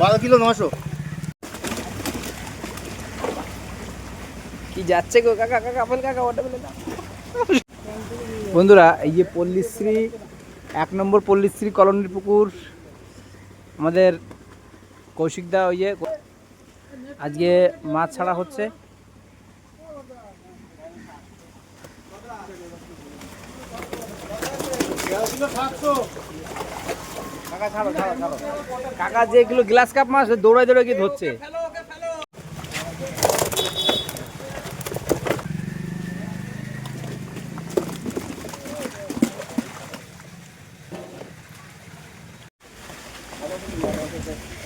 বারো কিলো নশো। কি যাচ্ছে গো কাকা? কাকা বল কাকা ওটা বলে দাও। বন্ধুরা এই যে পল্লীশ্রী এক নম্বর পল্লীশ্রী কলোনির পুকুর আমাদের কৌশিকদা ওই যে আজকে মাছ ছাড়া হচ্ছে। ছাড়ো কাকা যেগুলো গ্লাস কাপ মাছ দৌড়ায় দৌড়ায় গিয়ে ধরছে।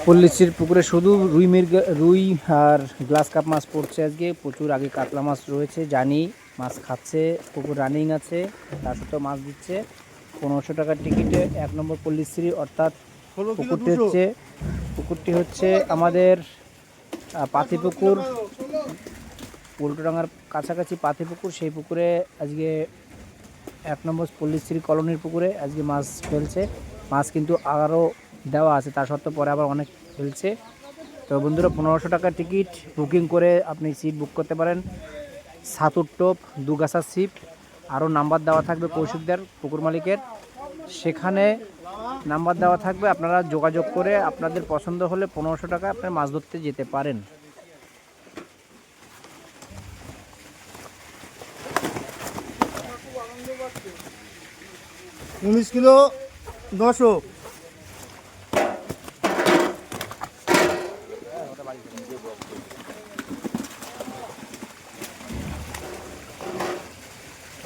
পল্লিশ্রীর পুকুরে শুধু রুই মির্গ রুই আর গ্লাস কাপ মাছ পড়ছে আজকে। প্রচুর আগে কাতলা মাছ রয়েছে। জানি মাছ খাচ্ছে, পুকুর রানিং আছে। তার সত্ত্বেও মাছ দিচ্ছে। পনেরোশো টাকার টিকিটে এক নম্বর পল্লিশ্রী অর্থাৎ পুকুরটি হচ্ছে পুকুরটি হচ্ছে আমাদের পাতিপুকুর উল্টোডাঙ্গার কাছাকাছি পাতিপুকুর সেই পুকুরে আজকে এক নম্বর পল্লীশ্রী কলোনির পুকুরে আজকে মাছ ফেলছে। মাছ কিন্তু আরও দেওয়া আছে তা সত্ত্বেও পরে আবার অনেক ফেলছে। তো বন্ধুরা পনেরোশো টাকার টিকিট বুকিং করে আপনি সিট বুক করতে পারেন। সাতুর টোপ দুগাছা সিট আরও নাম্বার দেওয়া থাকবে কৌশিকদের পুকুর মালিকের। সেখানে নাম্বার দেওয়া থাকবে, আপনারা যোগাযোগ করে আপনাদের পছন্দ হলে পনেরোশো টাকা আপনার মাছ ধরতে যেতে পারেন। উনিশ কিলো নশো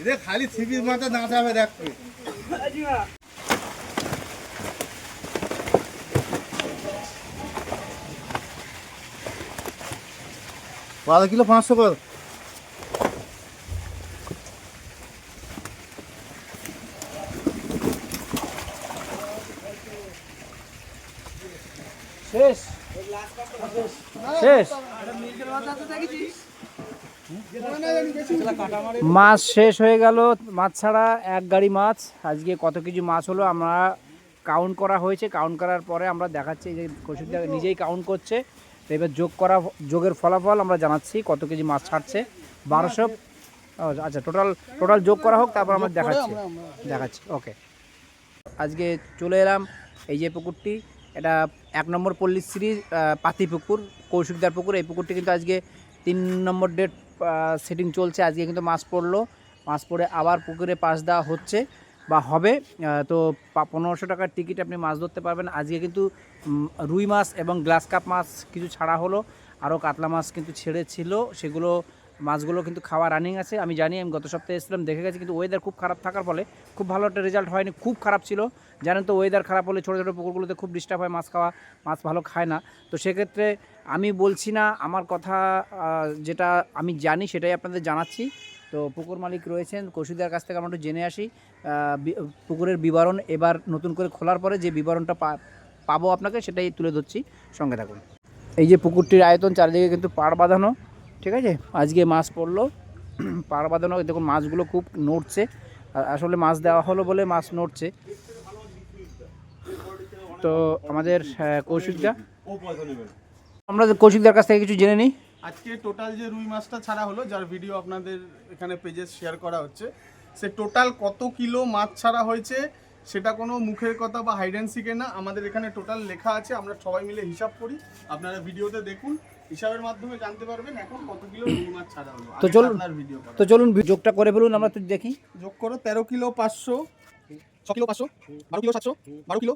এদের খালি ছিপির মাথা না যাবে দেখবে বারো কিলো পাঁচশো কর। শেষ। শেষ। মাছ শেষ হয়ে গেল। মাছ ছাড়া এক গাড়ি মাছ। আজকে কত কেজি মাছ হলো আমরা কাউন্ট করা হয়েছে। কাউন্ট করার পরে আমরা দেখাচ্ছি যে কৌশিকদা নিজেই কাউন্ট করছে। এবার যোগ করা, যোগের ফলাফল আমরা জানাচ্ছি কত কেজি মাছ ছাড়ছে। বারোশো। আচ্ছা টোটাল টোটাল যোগ করা হোক, তারপর আমরা দেখাচ্ছি। দেখাচ্ছি ওকে আজকে চলে এলাম এই যে পুকুরটি। এটা এক নম্বর পল্লীশ্রী পাতি পুকুর, কৌশিকদার পুকুর। এই পুকুরটি কিন্তু আজকে তিন নম্বর ডেট সেটিং চলছে, আজকে কিন্তু মাছ পড়ল। মাছ পড়ে আবার পুকুরে পাশ দেওয়া হচ্ছে বা হবে। তো পনেরোশো টাকার টিকিট আপনি মাছ ধরতে পারবেন। আজকে কিন্তু রুই মাছ এবং গ্লাস কাপ মাছ কিছু ছাড়া হলো। আরও কাতলা মাছ কিন্তু ছেড়েছিল। সেগুলো মাছগুলো কিন্তু খাওয়া রানিং আছে। আমি জানি, আমি গত সপ্তাহে এসেছিলাম, দেখে গেছি, কিন্তু ওয়েদার খুব খারাপ থাকার ফলে খুব ভালো একটা রেজাল্ট হয়নি, খুব খারাপ ছিল। জানেন তো ওয়েদার খারাপ হলে ছোটো ছোটো পুকুরগুলোতে খুব ডিস্টার্ব হয়, মাছ খাওয়া, মাছ ভালো খায় না। তো সেক্ষেত্রে আমি বলছি না, আমার কথা যেটা আমি জানি সেটাই আপনাদের জানাচ্ছি। তো পুকুর মালিক রয়েছেন কৌশিকদার কাছ থেকে আমরা একটু জেনে আসি। পুকুরের বিবরণ এবার নতুন করে খোলার পরে যে বিবরণটা পাবো আপনাকে সেটাই তুলে ধরছি। সঙ্গে থাকুন। এই যে পুকুরটির আয়তন, চারিদিকে কিন্তু পাড় বাঁধানো। ঠিক আছে? আজকে মাছ পড়ল। পাড় বাঁধানো দেখুন মাছগুলো খুব নড়ছে। আসলে মাছ দেওয়া হলো বলে মাছ নড়ছে। তো আমাদের কৌশিকদা। আমরা কৌশিকদার কাছ থেকে কিছু জেনে নিই। আজকে টোটাল যে রুই মাছটা ছাড়া হলো, যার ভিডিও আপনাদের এখানে পেজে শেয়ার করা হচ্ছে, সে টোটাল কত কিলো মাছ ছাড়া হয়েছে? সেটা কোনো মুখের কথা বা হাইড অ্যান্ড সিকে না। আমাদের এখানে টোটাল লেখা আছে আমরা সবাই মিলে হিসাব করি। আপনারা ভিডিওতে দেখুন হিসাবের মাধ্যমে জানতে পারবেন এখন কত কিলো রুই মাছ ছাড়া হলো। তো চলুন। আপনার ভিডিও তো চলুন যোগটা করে ফেলুন আমরা তো দেখি। যোগ করো তেরো কিলো পাঁচশো ছ কিলো পাঁচশো বারো কিলো সাতশো বারো কিলো।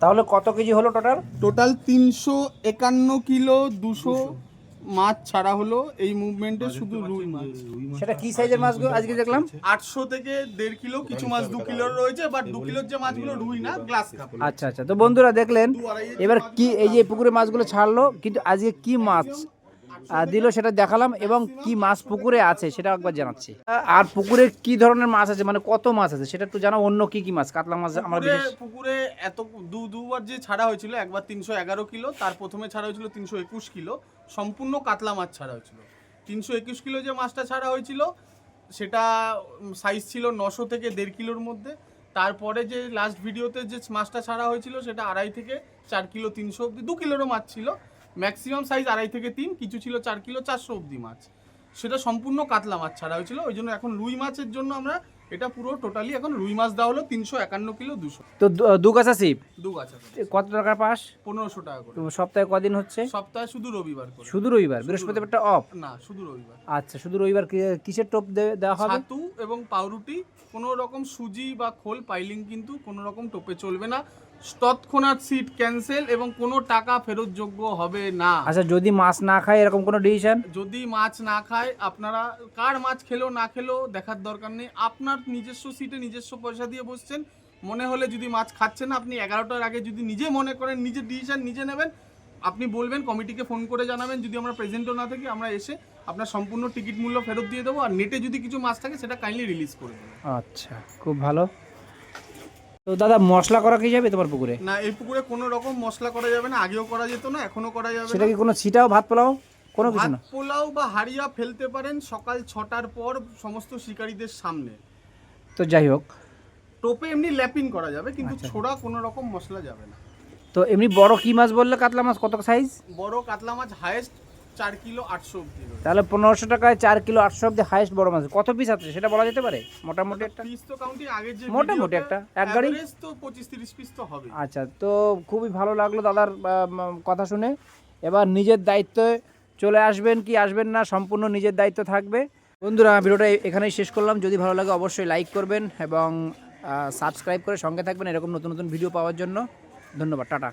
তাহলে কত কেজি হলো টোটাল টোটাল তিনশো একান্ন কিলো দুশো। মাছ ছাড়া হলো এই মুভমেন্টে শুধু রুই মাছ। সেটা কি সাইজের মাছগুলো? আজকে দেখলাম। আটশো থেকে দেড় কিলো কিছু মাছ দু কিলোর রয়েছে বাট দু কিলোর যে মাছগুলো রুই না গ্লাস কাপ আচ্ছা আচ্ছা। তো বন্ধুরা দেখলেন এবার কি এই যে পুকুরে মাছগুলো ছাড়লো কিন্তু আজকে কি মাছ? দিল সেটা দেখালাম এবং কি মাছ পুকুরে আছে সেটা একবার জানাচ্ছি। আর পুকুরে কি ধরনের মাছ আছে মানে কত মাছ আছে সেটা একটু জানো অন্য কি কি মাছ? কাতলা মাছ আমরা পুকুরে পুকুরে এত দু দুবার যে ছাড়া হয়েছিল একবার তিনশো এগারো কিলো তার প্রথমে ছাড়া হয়েছিল তিনশো একুশ কিলো সম্পূর্ণ কাতলা মাছ ছাড়া হয়েছিল। তিনশো একুশ কিলো যে মাছটা ছাড়া হয়েছিল সেটা সাইজ ছিল নশো থেকে দেড় কিলোর মধ্যে। তারপরে যে লাস্ট ভিডিওতে যে মাছটা ছাড়া হয়েছিল সেটা আড়াই থেকে চার কিলো তিনশো অব্দি দু কিলোরও মাছ ছিল। ম্যাক্সিমাম সাইজ আড়াই থেকে তিন কিছু ছিল চার কিলো চারশো অব্দি মাছ। সেটা সম্পূর্ণ কাতলা মাছ ছাড়া হয়েছিল ওই জন্য এখন রুই মাছের জন্য আমরা এটা পুরো টোটালি এখন রুই মাছ দেওয়া হলো তিনশো একান্ন কিলো দুশো। তো দু- কাঁচা সিপ? দু আছে কত টাকার পাস? পনেরোশো টাকা করে। সপ্তাহে কদিন হচ্ছে? সপ্তাহে শুধু রবিবার করে। শুধু রবিবার? বৃহস্পতিবারটা অফ না শুধু রবিবার। আচ্ছা শুধু রবিবার কিসের টোপ দেওয়া হবে? ছাতু এবং পাউরুটি কোনো রকম সুজি বা খোল পাইলিং কিন্তু কোনো রকম টোপে চলবে না। তৎক্ষণাৎ সিট ক্যান্সেল এবং কোনো টাকা ফেরত যোগ্য হবে না। আচ্ছা যদি মাছ না খায় এরকম কোনো ডিসিশন যদি মাছ না খায় আপনারা কার মাছ খেলো না খেলো দেখার দরকার নেই। আপনার নিজস্ব সিটে নিজস্ব পয়সা দিয়ে বসছেন। মনে হলে যদি মাছ খাচ্ছেন না আপনি এগারোটার আগে যদি নিজে মনে করেন নিজের ডিসিশন নিজে নেবেন আপনি বলবেন কমিটিকে ফোন করে জানাবেন। যদি আমরা প্রেজেন্টও না থাকি আমরা এসে আপনার সম্পূর্ণ টিকিট মূল্য ফেরত দিয়ে দেবো। আর নেটে যদি কিছু মাছ থাকে সেটা কাইন্ডলি রিলিজ করে দেবো। আচ্ছা খুব ভালো। তো দাদা মশলা করা কি যাবে তোমার পুকুরে? না এই পুকুরে কোনো রকম মশলা করা যাবে না আগেও করা যেত না এখনও করা যাবে সেটা কি কোনো ছিটাও ভাত পোলাও? কোনো কিছু না? পোলাও বা হাড়িয়া ফেলতে পারেন সকাল ছটার পর সমস্ত শিকারীদের সামনে। তো যাই হোক। টোপে এমনি ল্যাপিং করা যাবে কিন্তু আচ্ছা। ছোড়া কোনো রকম মশলা যাবে না। তো এমনি বড় কি মাছ বললে কাতলা মাছ? কত সাইজ বড় কাতলা মাছ হায়েস্ট চার কিলো আটশো অব্দি তাহলে পনেরোশো টাকায় চার কিলো আটশো অব্দি হাইস্ট বড় মাছ। কত পিস আছে? সেটা বলা যেতে পারে? মোটামুটি একটা? পিস তো কাউন্টিং আগের যে মোটামুটি একটা, এক গাড়ি? তো পঁচিশ তিরিশ পিস তো হবে। আচ্ছা তো খুবই ভালো লাগল দাদার কথা শুনে। এবার নিজের দায়িত্বে চলে আসবেন কি আসবেন না সম্পূর্ণ নিজের দায়িত্ব থাকবে। বন্ধুরা ভিডিওটা এখানেই শেষ করলাম। যদি ভালো লাগে অবশ্যই লাইক করবেন এবং সাবস্ক্রাইব করে সঙ্গে থাকবেন এরকম নতুন নতুন ভিডিও পাওয়ার জন্য। ধন্যবাদ টাটা।